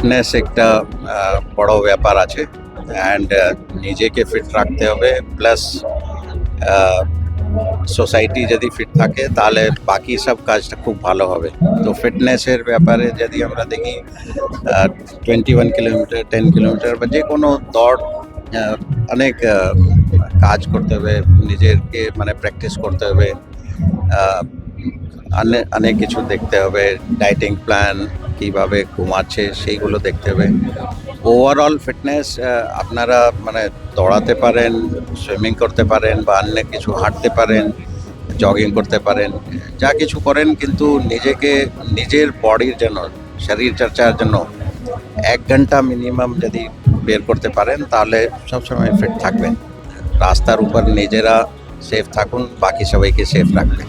Fitness একটা বড় ব্যাপার আছে। অ্যান্ড নিজেকে ফিট রাখতে হবে। প্লাস সোসাইটি যদি ফিট থাকে, তাহলে বাকি সব কাজটা খুব ভালো হবে। তো ফিটনেসের ব্যাপারে যদি আমরা দেখি twenty one kilometre ten kilometre বা যে কোনো দৌড় অনেক কাজ করতে হবে। নিজেকে মানে প্র্যাকটিস করতে হবে। অনেক কিছু দেখতে হবে। ডাইটিং প্ল্যান কীভাবে ঘুমাচ্ছে সেইগুলো দেখতে হবে। ওভারঅল ফিটনেস আপনারা মানে দৌড়াতে পারেন সুইমিং করতে পারেন বা অন্য কিছু হাঁটতে পারেন জগিং করতে পারেন, যা কিছু করেন কিন্তু নিজেকে, নিজের বডির জন্য, শরীর চর্চার জন্য এক ঘণ্টা মিনিমাম যদি বের করতে পারেন তাহলে সবসময় ফিট থাকবেন। রাস্তার উপর নিজেরা সেফ থাকুন, বাকি সবাইকে সেফ রাখবেন।